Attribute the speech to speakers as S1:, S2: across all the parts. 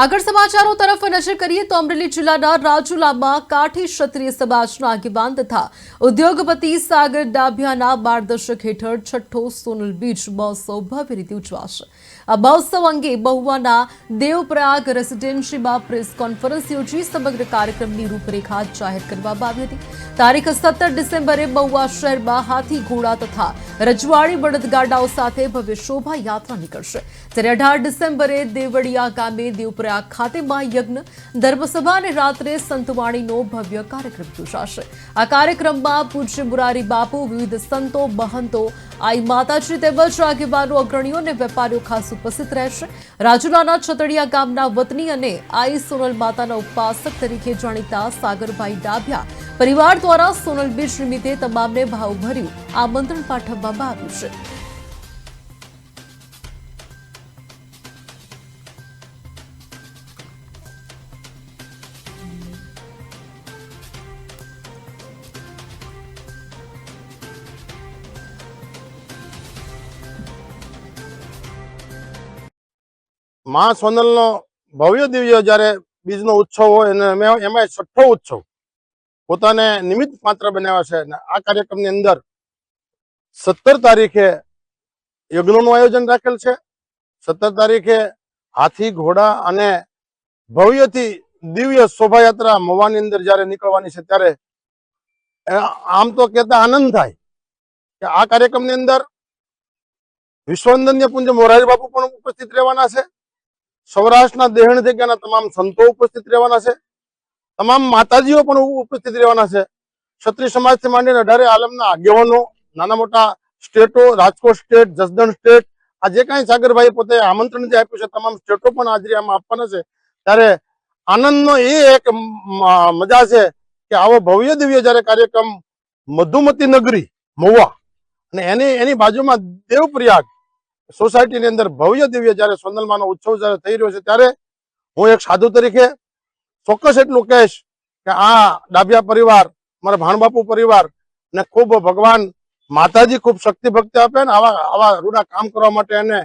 S1: આગળ સમાચારો તરફ નજર કરીએ તો અમરેલી જિલ્લાના રાજુલામાં કાઠી ક્ષત્રિય સમાજના આગેવાન તથા ઉદ્યોગપતિ સાગર ડાભિયાના માર્ગદર્શક હેઠળ છઠ્ઠો સોનલ બીચ મહોત્સવ ભવ્ય રીતે ઉજવાશે. આ મહોત્સવ અંગે બહુવાના દેવપ્રયાગ રેસિડેન્સીમાં પ્રેસ કોન્ફરન્સ યોજી સમગ્ર કાર્યક્રમની રૂપરેખા જાહેર કરવામાં આવી હતી. તારીખ સત્તર ડિસેમ્બરે બહુવા શહેરમાં હાથી ઘોડા તથા રજવાડી બળદગાડાઓ સાથે ભવ્ય શોભાયાત્રા નીકળશે. ત્યારે અઢાર ડિસેમ્બરે દેવળિયા ગામે દેવપ્રયાગ ખાતે મહાયજ્ઞ ધર્મસભા અને રાત્રે સંતવાણીનો ભવ્ય કાર્યક્રમ યોજાશે. આ કાર્યક્રમમાં પૂજ્ય મુરારી બાપુ, વિવિધ સંતો, મહંતો, આઈ માતાજી તેમજ આગેવાનો, અગ્રણીઓ અને વેપારીઓ ખાસ ઉપસ્થિત રહેશે. રાજુલાના છતડિયા ગામના વતની અને આઈ સોનલ માતાના ઉપાસક તરીકે જાણીતા સાગરભાઈ ડાભિયા પરિવાર દ્વારા સોનલ બીચ નિમિત્તે તમામને ભાવભર્યું આમંત્રણ પાઠવવામાં આવ્યું છે.
S2: મા સોનલનો ભવ્ય દિવ્ય જ્યારે બીજનો ઉત્સવ હોય અને એમાં છઠ્ઠો ઉત્સવ પોતાને નિમિત્ત માત્ર બનાવ્યા છે અને આ કાર્યક્રમની અંદર સત્તર તારીખે યજ્ઞોનું આયોજન રાખેલ છે. સત્તર તારીખે હાથી, ઘોડા અને ભવ્યથી દિવ્ય શોભાયાત્રા મવાની અંદર જ્યારે નીકળવાની છે ત્યારે આમ તો કહેતા આનંદ થાય કે આ કાર્યક્રમની અંદર વિશ્વવંદન્ય પુંજ મોરારી બાપુ પણ ઉપસ્થિત રહેવાના છે. સૌરાષ્ટ્રના દેહણ જગ્યાના તમામ સંતો ઉપસ્થિત રહેવાના છે. તમામ માતાજીઓ પણ ઉપસ્થિત રહેવાના છે. ક્ષત્રિય સમાજથી માંડીને અઢારે આલમના આગેવાનો, નાના મોટા સ્ટેટો, રાજકોટ સ્ટેટ, જસદણ સ્ટેટ, આ જે કાંઈ સાગરભાઈ પોતે આમંત્રણ જે આપ્યું છે, તમામ સ્ટેટો પણ હાજરી આમાં આપવાના છે. ત્યારે આનંદનો એ એક મજા છે કે આવો ભવ્ય દિવ્ય જ્યારે કાર્યક્રમ મધુમતી નગરી, મહુવા અને એની એની બાજુમાં દેવપ્રયાગ સોસાયટીની અંદર ભવ્ય દિવ્ય જ્યારે સોનલમાનો ઉત્સવ જ્યારે થઈ રહ્યો છે, ત્યારે હું એક સાધુ તરીકે ચોક્કસ એટલું કહીશ કે આ ડાભિયા પરિવાર, મારા ભાણબાપુ પરિવાર ને ખૂબ ભગવાન માતાજી ખૂબ શક્તિ ભક્તિ આપે ને આવા આવા રૂડા કામ કરવા માટે એને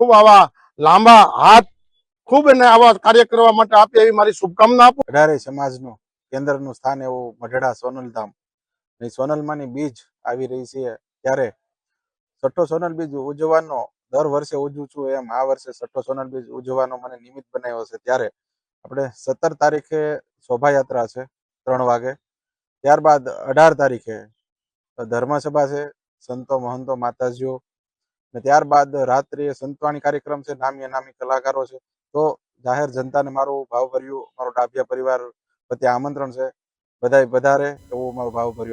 S2: ખૂબ આવા લાંબા હાથ ખૂબ એને આવા કાર્ય કરવા માટે આપે એવી મારી શુભકામના આપું.
S3: અઢારે સમાજનું કેન્દ્રનું સ્થાન એવું મઢડા સોનલધામ. સોનલમાની બીજ આવી રહી છે ત્યારે છઠ્ઠો સોનલ બીજ ઉજવવાનો દર વર્ષે ઉજવું છું એમ આ વર્ષે છઠ્ઠો સોનલ બીજ ઉજવવાનો મને નિમિત્ત બનાવ્યો છે ત્યારે આપણે સત્તર તારીખે શોભાયાત્રા છે, ત્રણ વાગે. ત્યારબાદ અઢાર તારીખે ધર્મસભા છે, સંતો મહંતો માતાજીઓ. ને ત્યારબાદ રાત્રિએ સંતવાણી કાર્યક્રમ છે, નામી અનામી કલાકારો છે. તો જાહેર જનતાને મારું ભાવભર્યું, મારો ડાભિયા પરિવાર પ્રત્યે આમંત્રણ છે. બધાય વધારે એવું મારું ભાવભર્યું